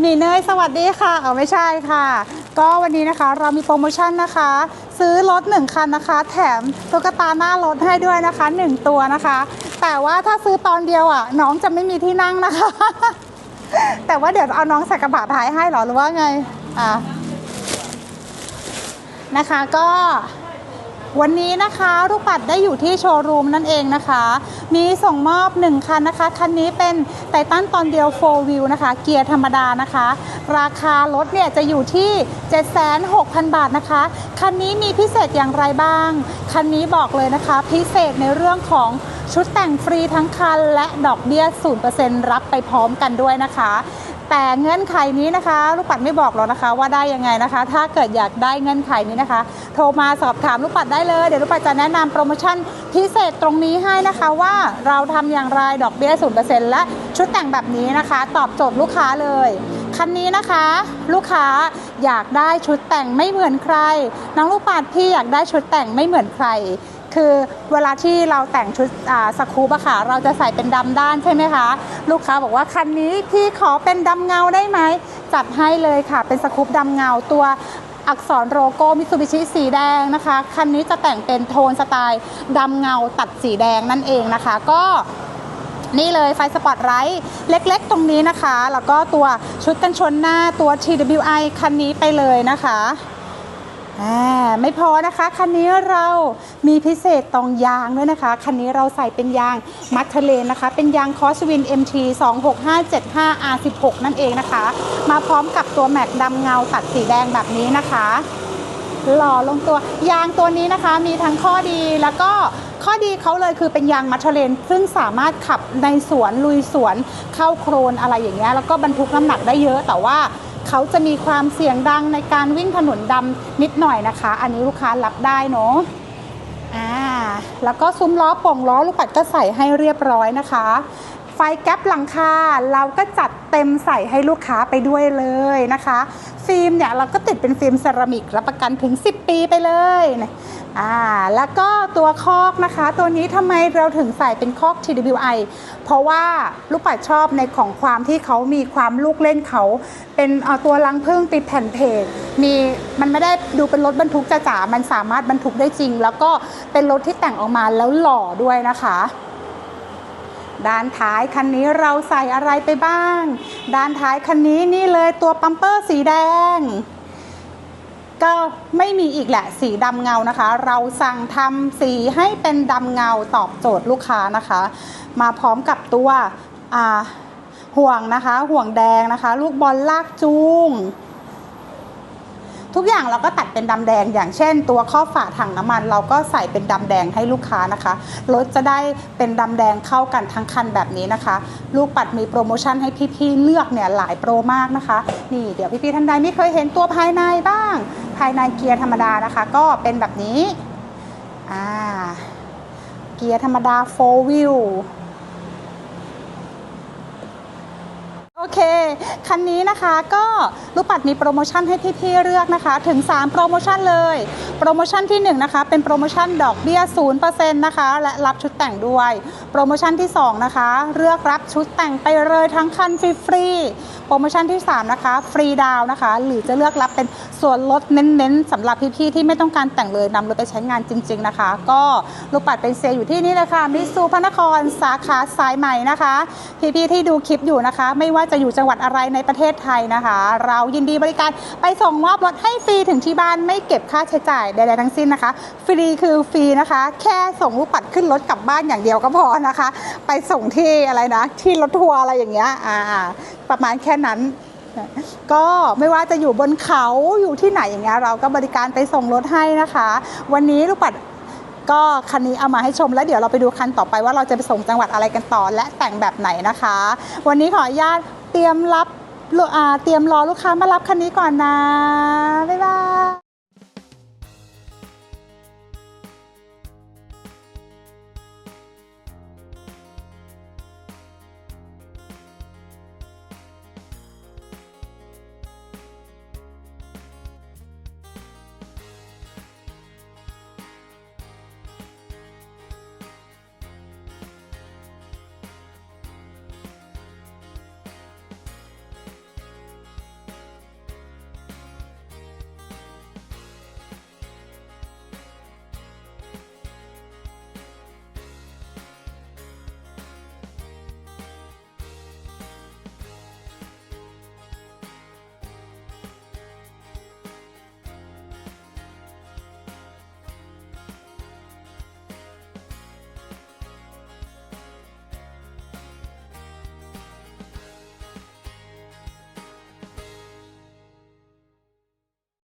หนีเนยสวัสดีค่ะเออไม่ใช่ค่ะ ก็วันนี้นะคะเรามีโปรโมชั่นนะคะ ซื้อรถ 1 คันนะคะ แถมตุ๊กตาหน้ารถให้ด้วยนะคะ 1 ตัวนะคะ แต่ว่าถ้าซื้อตอนเดียวอะ น้องจะไม่มีที่นั่งนะคะ แต่ว่าเดี๋ยวเอาน้องใส่กระบะท้ายให้เหรอหรือว่าไงอะนะคะก็ วันนี้นะคะลูกปัดได้อยู่ที่โชว์รูมนั่นเองนะคะ มีส่งมอบ 1 คันนะคะ คันนี้เป็นไททันตอนเดียว 4 wheel นะคะ เกียร์ธรรมดานะคะ ราคารถเนี่ยจะอยู่ที่ 76,000บาทนะคะ คันนี้มีพิเศษอย่างไรบ้าง คันนี้บอกเลยนะคะ พิเศษในเรื่องของชุดแต่งฟรีทั้งคันและดอกเบี้ย 0%รับไปพร้อมกันด้วยนะคะ แต่เงื่อนไขนี้นะคะ ลูกปัดไม่บอกหรอกนะคะ ว่าได้ยังไงนะคะ ถ้าเกิดอยากได้เงื่อนไขนี้นะคะ โทรมาสอบถามลูกปัดได้เลยเดี๋ยวลูกปัดจะแนะนำโปรโมชั่นพิเศษตรงนี้ให้นะคะว่าเราทำอย่างไรดอกเบี้ย0%และชุดแต่งแบบนี้นะคะ ตอบโจทย์ลูกค้าเลยคันนี้นะคะ ลูกค้าอยากได้ชุดแต่งไม่เหมือนใครน้องลูกปัดพี่อยากได้ชุดแต่งไม่เหมือนใคร คือเวลาที่เราแต่งชุดสคูปอะค่ะ เราจะใส่เป็นดำด้านใช่ไหมคะ ลูกค้าบอกว่าคันนี้พี่ขอเป็นดำเงาได้ไหม จัดให้เลยค่ะ เป็นสคูปดำเงาตัวอักษรโลโก้มิตซูบิชิสีแดงนะคะ คันนี้จะแต่งเป็นโทนสไตล์ดำเงาตัดสีแดงนั่นเองนะคะ ก็นี่เลยไฟสปอตไลท์เล็กๆ ตรงนี้นะคะ แล้วก็ตัวชุดกันชนหน้าตัว TWI คันนี้ไปเลยนะคะ ไม่พอนะคะคันนี้เรามีพิเศษตรงยางด้วยนะคะ คันนี้เราใส่เป็นยางมัทเทเลนนะคะ เป็นยางคอสวิน MT 26575 R16 นั่นเองนะคะ มาพร้อมกับตัวแม็กดำเงาตัดสีแดงแบบนี้นะคะหล่อลงตัวยางตัวนี้นะคะมีทั้งข้อดีแล้วก็ข้อดีเขาเลยคือเป็นยางมัทเทเลน ซึ่งสามารถขับในสวนลุยสวนเข้าโครนอะไรอย่างเงี้ยแล้วก็บรรทุกน้ำหนักได้เยอะแต่ว่า เขาจะมีความเสี่ยงดังในการวิ่งถนนดำนิดหน่อยนะคะ อันนี้ลูกค้ารับได้เนาะอ่าแล้วก็ซุ้มล้อป่งล้อลูกปัดก็ใส่ให้เรียบร้อยนะคะ ไฟแก๊ปหลังคาเราก็จัดเต็มใส่ให้ลูกค้าไปด้วยเลยนะคะ ฟิล์มเนี่ยเราก็ติดเป็นฟิล์มเซรามิกรับประกันถึง 10 ปีไปเลยนะอ่าแล้วก็ตัวคอกนะคะ ตัวนี้ทำไมเราถึงใส่เป็นคอก TWI เพราะว่าลูกปัดชอบในของความที่เขามีความลูกเล่นเขา เป็นเอาตัวรังพึ่งติดแผ่นเพจมีมันไม่ได้ดูเป็นรถบรรทุกจ๋าๆมันสามารถบรรทุกได้จริง แล้วก็เป็นรถที่แต่งออกมาแล้วหล่อด้วยนะคะ ด้านท้ายคันนี้เราใส่อะไรไปบ้าง ด้านท้ายคันนี้นี่เลยตัวปัมเปอร์สีแดง ก็ไม่มีอีกแหละสีดำเงานะคะ เราสั่งทำสีให้เป็นดำเงาตอบโจทย์ลูกค้านะคะ มาพร้อมกับตัวห่วงนะคะ ห่วงแดงนะคะ ลูกบอลลากจูง ทุกอย่างเราก็ตัดเป็นดำแดง อย่างเช่น ตัวข้อฝาถังน้ำมัน เราก็ใส่เป็นดำแดงให้ลูกค้านะคะรถจะได้เป็นดำแดงเข้ากันทั้งคันแบบนี้นะคะ ลูกปัดมีโปรโมชั่นให้พี่ๆเลือกเนี่ยหลายโปรมากนะคะ นี่เดี๋ยวพี่ๆท่านใดไม่เคยเห็นตัวภายในบ้าง ภายในเกียร์ธรรมดานะคะ ก็เป็นแบบนี้อ่าเกียร์ธรรมดา4 wheel เค คันนี้นะคะก็ลูกปัดมีโปรโมชั่นให้พี่ๆเลือกนะคะ ถึง 3 โปรโมชั่นเลย โปรโมชั่นที่ 1 นะคะ เป็นโปรโมชั่นดอกเบี้ย0%นะคะ และรับชุดแต่งด้วย โปรโมชั่นที่ 2 นะคะ เลือกรับชุดแต่งไปเลยทั้งคันฟรีๆโปรโมชั่นที่ 3 นะคะ ฟรีดาวนะคะ หรือจะเลือกรับเป็นส่วนลดเน้นๆสำหรับพี่ๆที่ไม่ต้องการแต่งเลยนำรถไปใช้งานจริง ๆนะคะ ก็ลูกปัดเป็นเซลล์อยู่ที่นี่เลยค่ะมิสูพระนครสาขาสายใหม่นะคะ พี่ๆที่ดูคลิปอยู่นะคะ ไม่ว่าจะอยู่จังหวัดอะไรในประเทศไทยนะคะ เรายินดีบริการไปส่งมอบรถให้ฟรีถึงที่บ้านไม่เก็บค่าใช้จ่ายใดๆทั้งสิ้นนะคะ ฟรีคือฟรีนะคะ แค่ส่งลูกปัดขึ้นรถกลับบ้านอย่างเดียวก็พอนะคะ ไปส่งที่อะไรนะที่รถทัวร์อะไรอย่างเงี้ยอ่าประมาณแค่นั้นก็ไม่ว่าจะอยู่บนเขาอยู่ที่ไหนอย่างเงี้ยเราก็บริการไปส่งรถให้นะคะ วันนี้ลูกปัดก็คันนี้เอามาให้ชมแล้วเดี๋ยวเราไปดูคันต่อไปว่าเราจะไปส่งจังหวัดอะไรกันต่อ และแต่งแบบไหนนะคะ วันนี้ขออนุญาต เตรียมรับเตรียมรอลูกค้ามารับคันนี้ก่อนนะ บ๊ายบาย